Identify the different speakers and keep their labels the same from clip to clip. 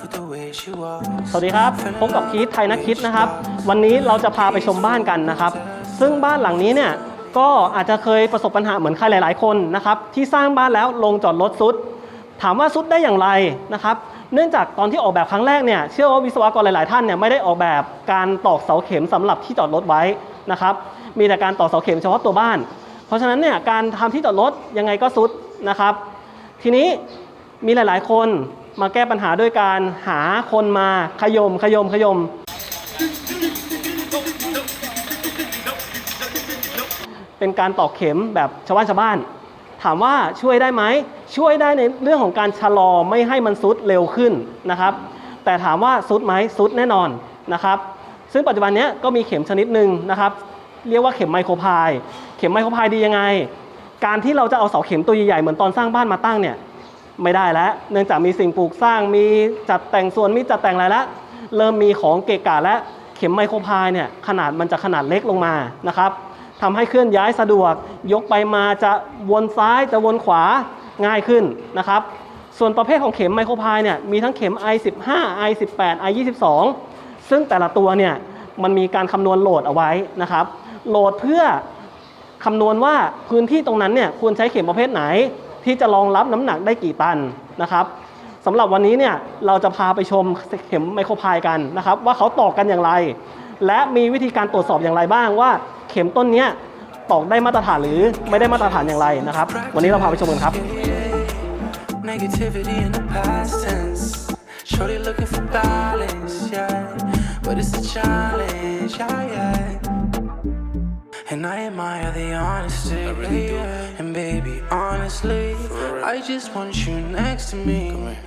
Speaker 1: สวัสดีครับพบกับคีทไทยนักคิดนะครับ วันนี้เราจะพาไปชมบ้านกันนะครับ ซึ่งบ้านหลังนี้เนี่ยก็อาจจะเคยประสบปัญหาเหมือนใครหลาย ๆ คนนะครับ ที่สร้างบ้านแล้วลงจอดรถซุด ถามว่าซุดได้อย่างไรนะครับ เนื่องจากตอนที่ออกแบบครั้งแรกเนี่ยเชื่อว่าวิศวกรหลาย ๆ ท่านเนี่ยไม่ได้ออกแบบการตอกเสาเข็มสำหรับที่จอดรถไว้นะครับ มีแต่การตอกเสาเข็มเฉพาะตัวบ้าน เพราะฉะนั้นเนี่ยการทำที่จอดรถยังไงก็ซุดนะครับ ทีนี้มีหลาย ๆ คน มาแก้ปัญหาด้วยการหาคนมาขยมขยมขยม เป็นการตอกเข็มแบบชาวบ้านชาวบ้าน ถามว่าช่วยได้ไหมช่วยได้ในเรื่องของการชะลอไม่ให้มันซุดเร็วขึ้นนะครับ แต่ถามว่าซุดไหมซุดแน่นอนนะครับ ซึ่งปัจจุบันนี้ก็มีเข็มชนิดหนึ่งนะครับ เรียกว่าเข็มไมโครพาย เข็มไมโครพายดียังไง การที่เราจะเอาเสาเข็มตัวใหญ่ๆเหมือนตอนสร้างบ้านมาตั้งเนี่ย ไม่ได้แล้ว เนื่องจากมีสิ่งปลูกสร้างมีจัดแต่งส่วนมีจัดแต่งอะไรแล้วเริ่มมีของเกะกะและเข็มไมโครพายเนี่ยขนาดมันจะขนาดเล็กลงมานะครับทำให้เคลื่อนย้ายสะดวก ยกไปมาจะวนซ้ายจะวนขวาง่ายขึ้นนะครับส่วนประเภทของเข็มไมโครพายเนี่ยมีทั้งเข็ม i15 i18 i22 ซึ่งแต่ละตัวเนี่ยมันมีการคำนวณโหลดเอาไว้นะครับโหลดเพื่อคำนวณว่าพื้นที่ตรงนั้นเนี่ยควรใช้เข็มประเภทไหน ที่จะรองรับน้ำหนักได้กี่ตันนะครับสำหรับวันนี้เนี่ยเราจะพาไปชมเข็มไมโครพายกันนะครับ ว่าเขาตอกกันอย่างไร และมีวิธีการตรวจสอบอย่างไรบ้างว่าเข็มต้นนี้ตอกได้มาตรฐานหรือไม่ได้มาตรฐานอย่างไรนะครับ วันนี้เราพาไปชมกันครับ
Speaker 2: Negativity in the past tense. Shorty looking for balance, yeah. But it's a challenge, yeah, yeah. And I admire the honesty. And baby, honestly, I just want you next to me.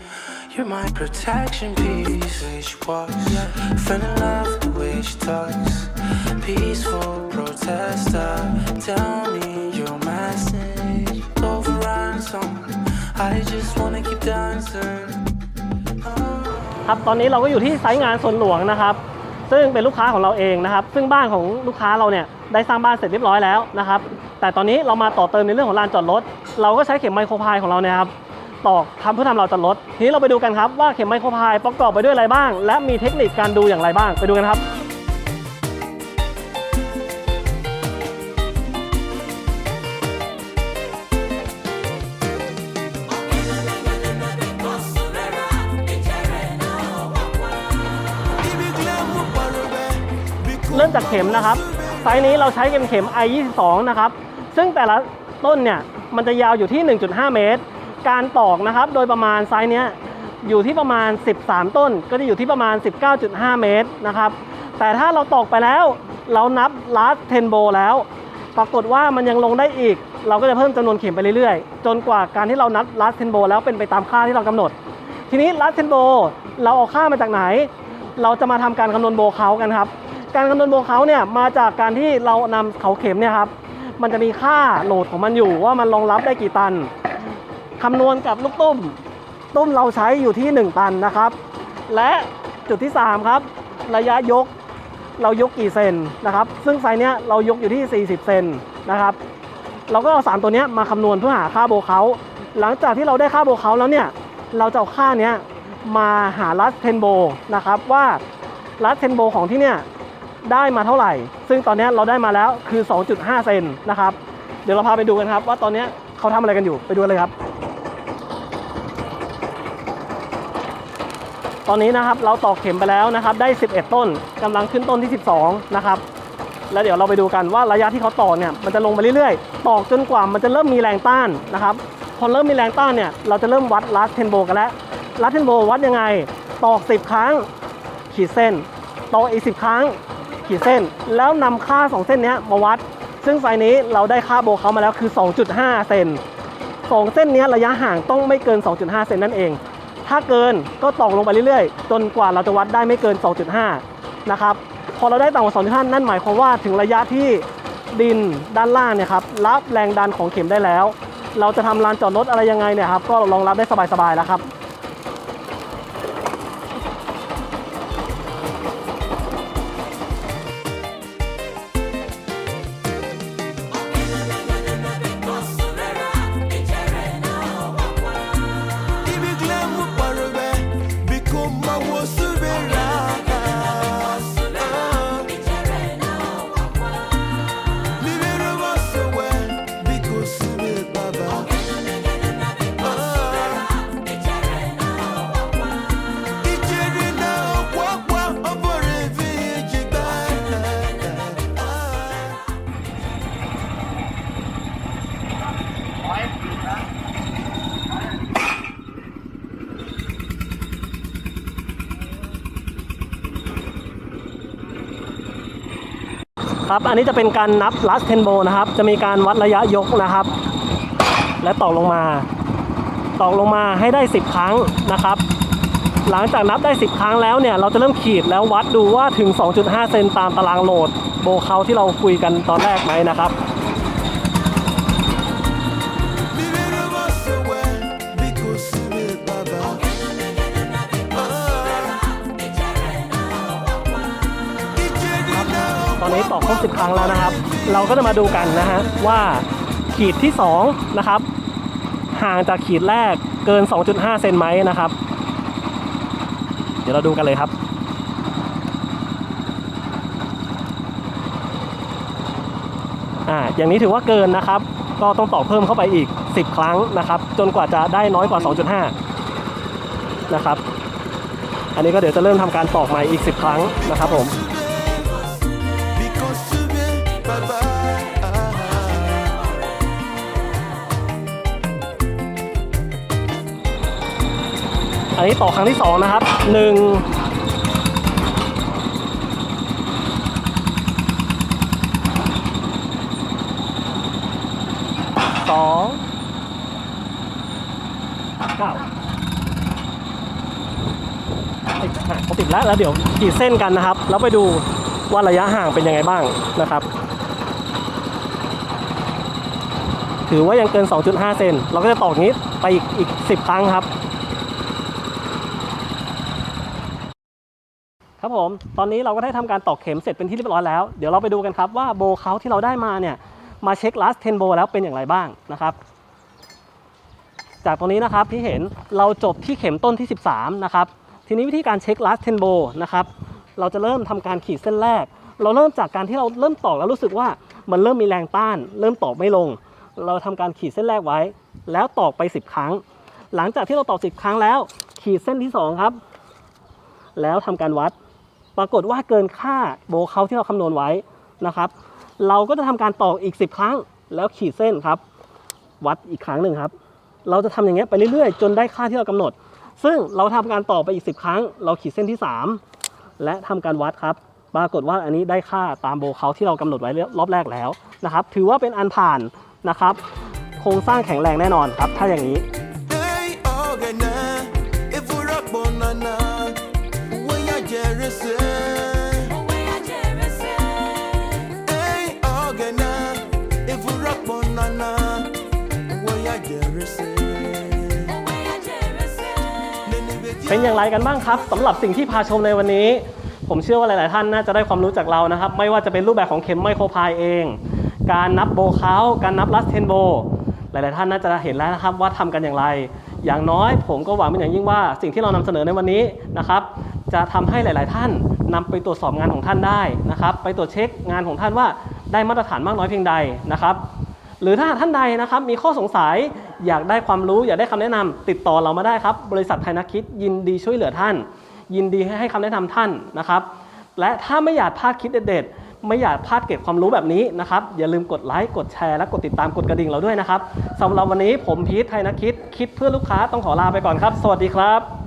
Speaker 2: You're my protection piece. The way she walks, fell in love with the way she talks. Peaceful protester. Tell me your message. Over ransom. I just wanna keep dancing.
Speaker 1: ครับตอนนี้เราก็อยู่ที่ไซต์งานสวนหลวงนะครับ ซึ่งเป็นลูกค้าของเราเองนะครับ ซึ่งบ้านของลูกค้าเราเนี่ยได้สร้างบ้านเสร็จเรียบร้อยแล้วนะครับ แต่ตอนนี้เรามาต่อเติมในเรื่องของลานจอดรถ เราก็ใช้เข็มไมโครพายของเราเนี่ยครับตอกทำเพื่อทำเราจอดรถ ทีนี้เราไปดูกันครับว่าเข็มไมโครพายประกอบไปด้วยอะไรบ้าง และมีเทคนิคการดูอย่างไรบ้าง ไปดูกันครับ ริ่มจากเข็มนะครับ ไซส์นี้เราใช้เป็นเข็ม i22 นะครับ ซึ่งแต่ละต้นเนี่ยมันจะยาวอยู่ที่ 1.5 เมตร การตอกนะครับ โดยประมาณไซส์เนี้ยอยู่ที่ประมาณ 13 ต้น ก็จะอยู่ที่ประมาณ 19.5 เมตรนะครับ แต่ถ้าเราตอกไปแล้ว เรานับ last 10โบแล้ว ปรากฏว่ามันยังลงได้อีก เราก็จะเพิ่มจำนวนเข็มไปเรื่อยๆ จนกว่าการที่เรานับ last 10โบแล้วเป็นไปตามค่าที่เรากำหนด ทีนี้ last 10โบเราเอาค่ามาจากไหน เราจะมาทำการคำนวณโบเขากันครับ การคำนวณโบเขาเนี่ยมาจากการที่เรานำเขาเข็มเนี่ยครับมันจะมีค่าโหลดของมันอยู่ว่ามันรองรับได้กี่ตันคำนวณกับลูกตุ้ม ตุ้มเราใช้อยู่ที่ 1 ตันนะครับ และจุดที่ 3 ครับ ระยะยกเรายกกี่เซนนะครับ ซึ่งไซส์เนี้ยเรายกอยู่ที่ 40 เซนนะครับ เราก็เอาสามตัวเนี้ยมาคำนวณเพื่อหาค่าโบเขา หลังจากที่เราได้ค่าโบเขาแล้วเนี่ย เราจะเอาค่าเนี้ยมาหาลัสเทนโบนะครับว่าลัสเทนโบของที่เนี่ย ได้มาเท่าไหร่ ซึ่งตอนนี้เราได้มาแล้วคือ 2.5 เซนนะครับ เดี๋ยวเราพาไปดูกันครับ ว่าตอนนี้เขาทำอะไรกันอยู่ไปดูเลยครับ ตอนนี้นะครับเราตอกเข็มไปแล้วนะครับ ได้ 11 ต้นกำลังขึ้นต้นที่ 12 นะครับ แล้วเดี๋ยวเราไปดูกันว่าระยะที่เขาตอกเนี่ยมันจะลงไปเรื่อยๆ ตอกจนกว่ามันจะเริ่มมีแรงต้านนะครับพอเริ่มมีแรงต้านเนี่ยเราจะเริ่มวัดลัสเทนโบกันแล้วลัสเทนโบวัดยังไง ตอก 10 ครั้ง ขีดเส้น ตอกอีก 10 ครั้ง ขีดเส้น แล้วนำค่า 2 เส้นนี้มาวัด ซึ่งไฟล์นี้เราได้ค่าโบเขามาแล้วคือ 2.5 เซนสองเส้นนี้ระยะห่างต้องไม่เกิน 2.5 เซนนั่นเอง ถ้าเกินก็ตอกลงไปเรื่อยๆ จนกว่าเราจะวัดได้ไม่เกิน 2.5 นะครับ พอเราได้ต่ำกว่า 2.5 นั่นหมายความว่าถึงระยะที่ดินด้านล่างเนี่ยครับรับแรงดันของเข็มได้แล้ว เราจะทำลานจอดรถอะไรยังไงเนี่ยครับก็รองรับได้สบายๆแล้วครับ ครับ อันนี้จะเป็นการนับลัสเทนโบนะครับ จะมีการวัดระยะยกนะครับ และตอกลงมา ตอกลงมาให้ได้ 10 ครั้งนะครับ หลังจากนับได้ 10 ครั้งแล้วเนี่ย เราจะเริ่มขีดแล้ววัดดูว่าถึง 2.5 เซนตามตารางโหลดโบเขาที่เราคุยกันตอนแรกไหมนะครับ ครบ 10 ครั้งแล้วนะครับ เราก็จะมาดูกันนะฮะว่าขีดที่2นะครับห่างจากขีดแรกเกิน 2.5 เซนไหมนะครับ เดี๋ยวเราดูกันเลยครับอ่าอย่างนี้ถือว่าเกินนะครับ ก็ต้องตอกเพิ่มเข้าไปอีก 10 ครั้งนะครับ จนกว่าจะได้น้อยกว่า 2.5 นะครับ อันนี้ก็เดี๋ยวจะเริ่มทำการตอกใหม่อีก 10 ครั้งนะครับผม อันนี้ต่อครั้งที่สองนะครับหนึ่งสองเก้าสิบอะพอติดแล้วแล้วเดี๋ยวขีดเส้นกันนะครับ แล้วไปดูว่าระยะห่างเป็นยังไงบ้างนะครับ ถือว่ายังเกิน 2.5 เซนเราก็จะต่ออนี้ไปอีกอีก 10 ครั้งครับ ครับผม ตอนนี้เราก็ได้ทำการตอกเข็มเสร็จเป็นที่เรียบร้อยแล้ว เดี๋ยวเราไปดูกันครับว่าโบเขาที่เราได้มาเนี่ย มาเช็ค last 10โบแล้วเป็นอย่างไรบ้างนะครับ จากตรงนี้นะครับที่เห็นเราจบที่เข็มต้นที่ 13 นะครับ ทีนี้วิธีการเช็ค last 10โบนะครับ เราจะเริ่มทำการขีดเส้นแรก เราเริ่มจากการที่เราเริ่มตอกแล้วรู้สึกว่ามันเริ่มมีแรงต้าน เริ่มตอกไม่ลง เราทำการขีดเส้นแรกไว้ แล้วตอกไป 10 ครั้ง หลังจากที่เราตอก 10 ครั้งแล้ว ขีดเส้นที่สองครับ แล้วทำการวัด ปรากฏว่าเกินค่าโบเขาที่เราคำนวณไว้นะครับ เราก็จะทำการตอกอีก 10 ครั้ง แล้วขีดเส้นครับ วัดอีกครั้งหนึ่งครับ เราจะทำอย่างเงี้ยไปเรื่อยๆ จนได้ค่าที่เรากำหนด ซึ่งเราทำการต่อไปอีก 10 ครั้ง เราขีดเส้นที่ 3 และทำการวัดครับ ปรากฏว่าอันนี้ได้ค่าตามโบเขาที่เรากำหนดไว้รอบแรกแล้วนะครับ ถือว่าเป็นอันผ่านนะครับ โครงสร้างแข็งแรงแน่นอนครับ ถ้าอย่างนี้ เป็นอย่างไรกันบ้างครับสำหรับสิ่งที่พาชมในวันนี้ ผมเชื่อว่าหลาย ๆ ท่านน่าจะได้ความรู้จากเรานะครับ ไม่ว่าจะเป็นรูปแบบของเข็มไมโครพายเอง การนับโบเขาการนับลัสเทนโบ หลาย ๆ ท่านน่าจะเห็นแล้วนะครับว่าทำกันอย่างไร อย่างน้อยผมก็หวังเป็นอย่างยิ่งว่า สิ่งที่เรานำเสนอในวันนี้นะครับ จะทำให้หลาย ๆ ท่านนำไปตรวจสอบงานของท่านได้นะครับ ไปตรวจเช็คงานของท่านว่าได้มาตรฐานมากน้อยเพียงใดนะครับ หรือถ้าท่านใดนะครับมีข้อสงสัยอยากได้ความรู้อยากได้คำแนะนำติดต่อเรามาได้ครับ บริษัทไทยนักคิดยินดีช่วยเหลือท่าน ยินดีให้ให้คำแนะนำท่านนะครับ และถ้าไม่อยากพลาดคลิปเด็ดๆไม่อยากพลาดเก็บความรู้แบบนี้นะครับ อย่าลืมกดไลค์กดแชร์และกดติดตามกดกระดิ่งเราด้วยนะครับสำหรับวันนี้ผมพีทไทยนักคิดคิดเพื่อลูกค้าต้องขอลาไปก่อนครับ สวัสดีครับ